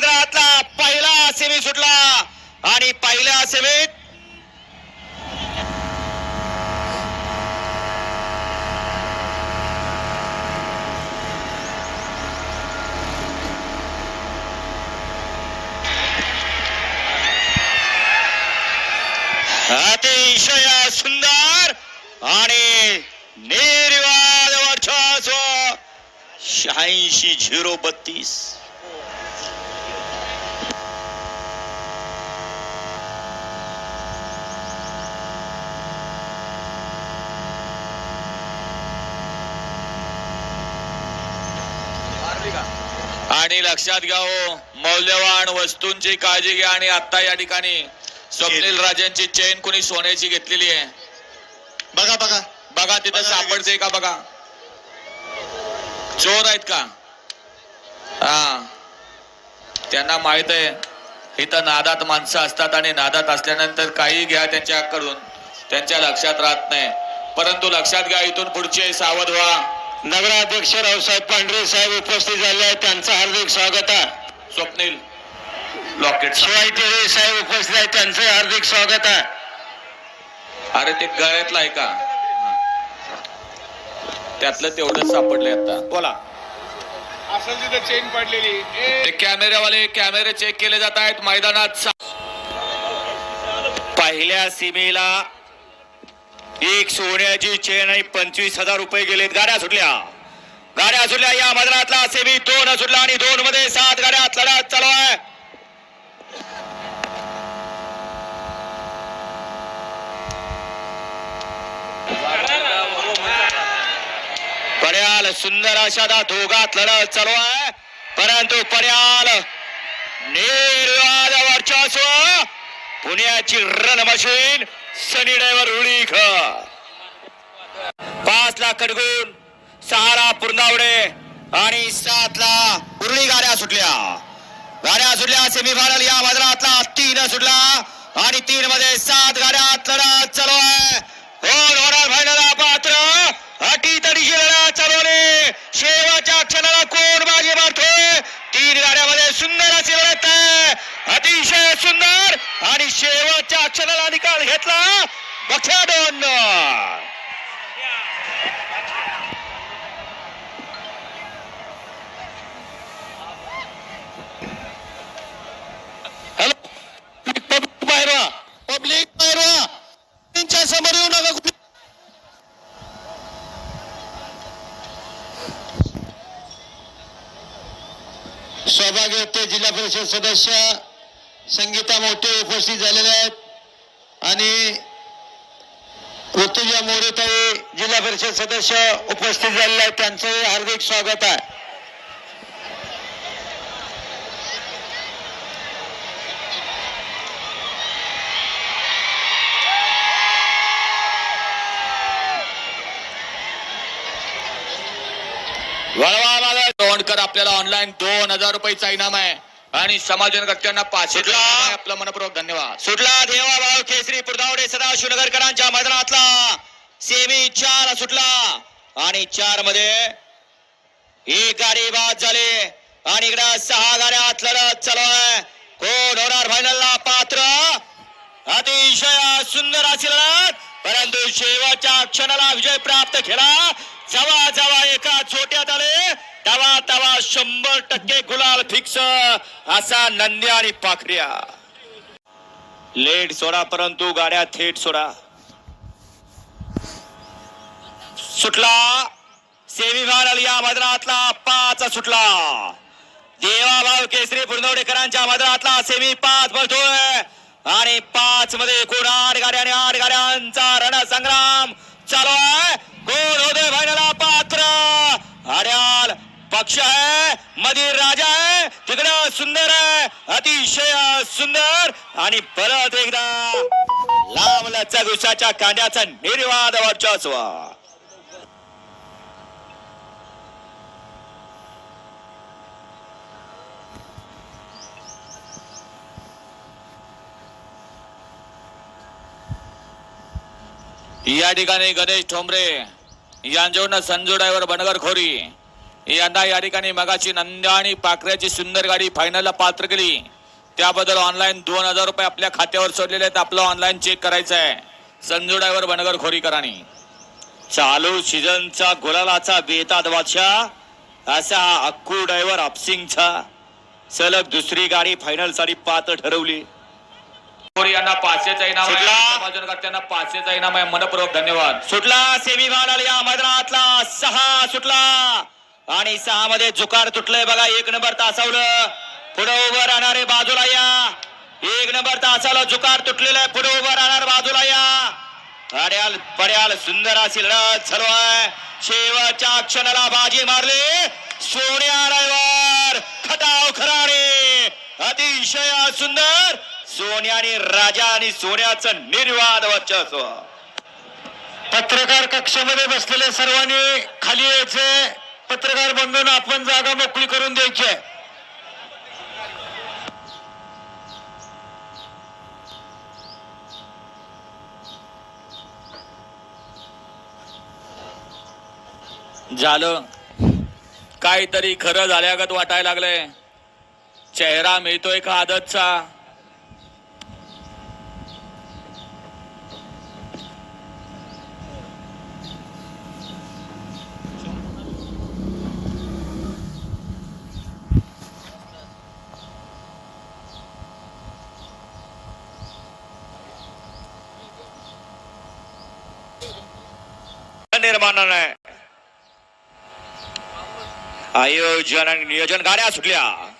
मैदानातला पहिला सेमी सुटला. आणि पहिल्या सेमीत अतिशय सुंदर आणि निर्वाद वर्चस्व शहाऐंशी झिरो बत्तीस. आणि लक्षात घ्या हो मौल्यवान वस्तूंची काळजी घ्या आणि आता या ठिकाणी स्वप्नील राजांची चेन कोणी सोन्याची घेतलेली आहे. बघा बघा. बघा तिथं सापडते का बघा? चोर आहेत का? हा. त्यांना माहीत आहे इथं नादात माणसं असतात आणि नादात असल्यानंतर काही घ्या त्यांच्याकडून. त्यांच्या लक्षात राहत नाही. परंतु लक्षात घ्या इथून पुढचे सावध व्हा. नगराध्यक्ष रावसाहेब पांढरे साहेब उपस्थित झाले आहेत. त्यांचं हार्दिक स्वागत आहे. स्वप्नील लॉकेट. शिवाजी टिळे साहेब उपस्थित आहेत. त्यांचं हार्दिक स्वागत आहे. अरे ते गळ्यातलं आहे का? त्यातलं तेवढंच सापडलंय आता. बोला. असेल तिथे चेन पडलेली. ए. ते कॅमेरावाले कॅमेरे चेक केले जात आहेत. मैदानात सा- पहिल्या सीमेला एक सोन्याची चेन आणि पंचवीस हजार रुपये गेलेत गाड्या सुटल्या. गाड्या सुटल्या या मदरातला सेमी दोन सुटला आणि दोन मध्ये सात गाड्या लढत चालू आहे. पर्याल सुंदर अशा दा दोघात लढत चालू आहे. परंतु पर्याल निर्वाद वर्चस्व पुण्याची रन मशीन सनी ड्रायव्हर उडीख पाच ला कडगुण सहा ला पुरनावडे आणि सात ला उरळी गाड्या सुटल्या. गाड्या सुटल्या सेमीफायनल या मैदानातला तीन सुटला आणि तीन मध्ये सात गाड्या लढत चालू आहे. कोण होणार फायनल पात्र अटी तडीची लढत चालवणे शेवटच्या क्षणाला कोण बाजी मारतोय? तीन गाड्यामध्ये सुंदर अशी लढत आहे. अतिशय सुंदर आणि शेवटच्या क्षणाला निकाल घेतला बख्या दोन हॅलो पब्लिक बाहेर पब्लिक बाहेर त्यांच्यासमोर येऊ नका कुठे. सौभाग्य जिल्हा परिषद सदस्य. संगीता मोठे उपस्थित झालेले आहेत. आणि ऋतुजा मोरेताई जिल्हा परिषद सदस्य उपस्थित झालेले आहेत. त्यांचं हार्दिक स्वागत आहे. वळवा आला तोंडकर आपल्याला ऑनलाईन दोन हजार रुपयाचा इनाम आहे. आणि. इनाम आहे. आपलं मनपूर्वक धन्यवाद. सुटला देवाभाव केसरी पुरदावडे सदाशिवनगरकरांच्या मैदानातला. सेमी चार सुटला. आणि चारमध्ये एक गाडी बाद झाली. आणि इकडे सहा गाड्यात लढत चालू आहे कोण होणार फायनलला पात्र. अतिशय सुंदर अशी लढत. परंतु शेवटच्या क्षणाला विजय प्राप्त केला. जवा जवा एका छोट्यात आले. तवा तवा शंभर टक्के गुलाल फिक्स असा नंद्या आणि पाखऱ्या. लेट सोडा परंतु गाड्या थेट सोडा. सुटला. सेमीफायनल या मैदानातला पाच सुटला. देवाभाव केसरी पुरंदवडेकरांच्या मैदानातला सेमी पाच बसतोय आणि पाच मध्ये एकूण आठ गाड्या आणि आठ गाड्यांचा रणसंग्राम चालू आहे कोण होते फायनल पात्र अड्याल पक्ष आहे मधीर राजा आहे तिकडं सुंदर आहे अतिशय सुंदर आणि परत एकदा लांब घुसाच्या कांद्याचा निर्वाद वर्चस्व. या ठिकाणी गणेश ठोंबरे यांच्याकडनं संजू ड्रायव्हर बनगर खोरी यांना या ठिकाणी मगाची नंद्या आणि पाखऱ्याची सुंदर गाडी फायनलला पात्र केली. त्याबद्दल ऑनलाईन दोन हजार रुपये आपल्या खात्यावर सोडलेले आहेत. आपलं ऑनलाईन चेक करायचं आहे. संजू ड्रायव्हर बनगर खोरीकरांनी. चालू सीझनचा गुलालाचा बेताद बादशाह. असा हा अक्कू ड्रायव्हर अपसिंगचा सलग दुसरी गाडी फायनलसाठी पात्र ठरवली. यांना पाचशेचा इनाम. समाजनकर्त्यांना पाचशेचा इनाम आहे. मनपूर्वक धन्यवाद. सुटला. सेमीफायनल या मैदानातला सहा सुटला. आणि सहा मध्ये जुकार तुटलंय बघा. एक नंबर तासावलं. पुढे उभं राहणारे बाजूला या एक नंबर तासाला जुकार तुटलेला आहे. पुढे उभं राहणार बाजूला या पड्याल पड्याल सुंदर अशी लढत सर्व आहे. शेवटच्या क्षणाला बाजी मारली. सोन्या रायवर खटाव खराडे. अतिशय सुंदर. सोन्याने राजा आणि सोन्याचं निर्वाद वर्चस्व. पत्रकार कक्षामध्ये बसलेल्या सर्वांनी खाली यायचे. पत्रकार बंधून आपण जागा मोकळी करून द्यायची झालं. काहीतरी खरं झाल्यागत वाटायला लागलंय. चेहरा मिळतोय का आदतचा? निर्माण आहे. आयोजन आणि नियोजन गाड्या सुटल्या.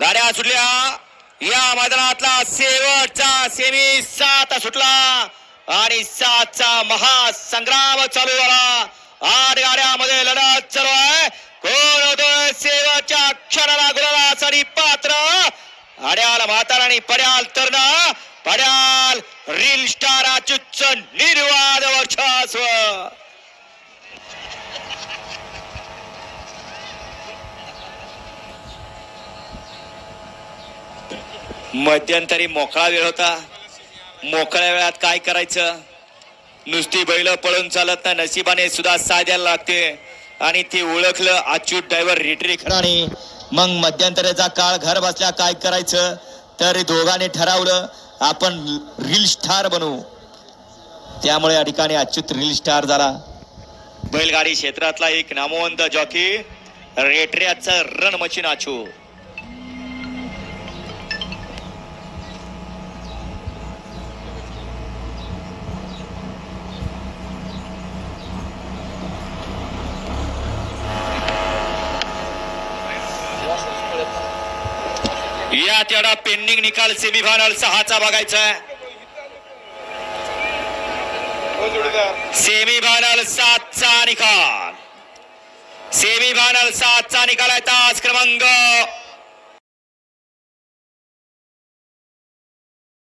गाड्या सुटल्या. या मैदानातला शेवटचा सेमी सात सुटला आणि सातचा महासंग्राम चालू झाला. आठ गाड्यामध्ये लढत चालू आहे. कोण होतोय शेवटच्या क्षणाला गुलाबासाठी पात्र. अड्याल म्हातार आणि पड्याल तरण. पड्याल रील स्टार अच्युतच निर्वाद वर्चस्व. मध्यंतरी मोकळा वेळ होता. मोकळ्या वेळात काय करायचं? नुसती बैल पळून चालत ना नशिबाने सुद्धा साथ द्यायला लागते. आणि ते ओळखलं अच्युत ड्रायव्हर रिटरी आणि मग मध्यंतरीचा काळ घर बसल्या काय करायचं? तर दोघांनी ठरवलं आपण रील स्टार बनवू त्यामुळे या ठिकाणी अच्युत रील स्टार झाला. बैलगाडी क्षेत्रातला एक नामवंत जॉकी रेटऱ्याचं रण मशीन अचू या पेंडिंग निकाल सेमीफायनल सहाचा बघायचा आहे. सेमीफायनल सातचा निकाल. सेमीफायनल सातचा निकाल आहे तास क्रमांक